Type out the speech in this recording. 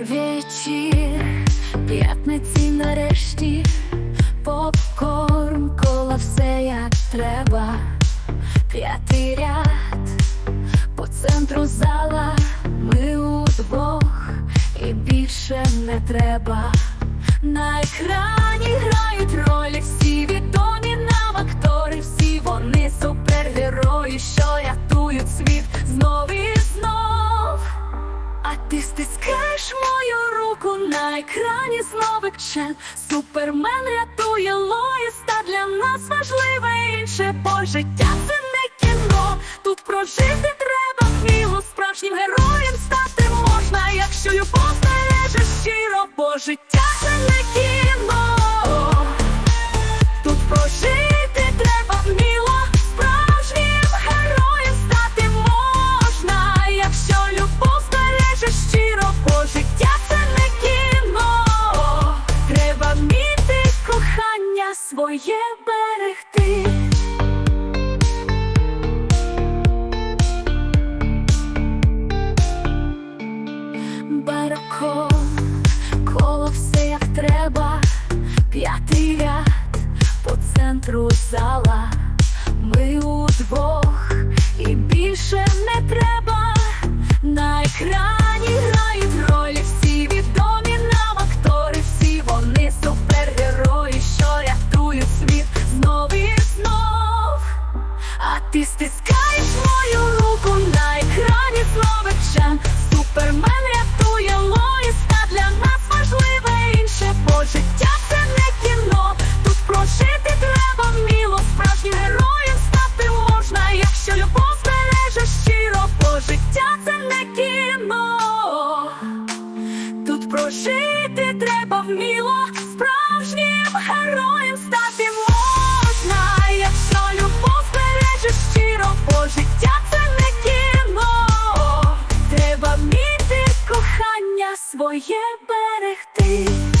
вечір, п'ятниці нарешті, попкорн, кола, все як треба, п'ятий ряд, по центру зала. Ми удвох, і більше не треба. На екрані ти стискаєш мою руку на екрані знову чен Супермен рятує Лоїс, та для нас важливе інше, бо життя це не кіно. Тут прожити треба вміло, справжнім героєм стати можна, якщо любов збережеш щиро, бо життя своє берегти. Баракон, коло все як треба, п'ятий ряд по центру зала. Супермен рятує Лоїс, та для нас важливе інше, бо це не кіно. Тут прожити треба вміло, справжнім героєм стати можна, якщо любов збереже щиро, бо це не кіно. Тут прожити треба вміло, своє берегти.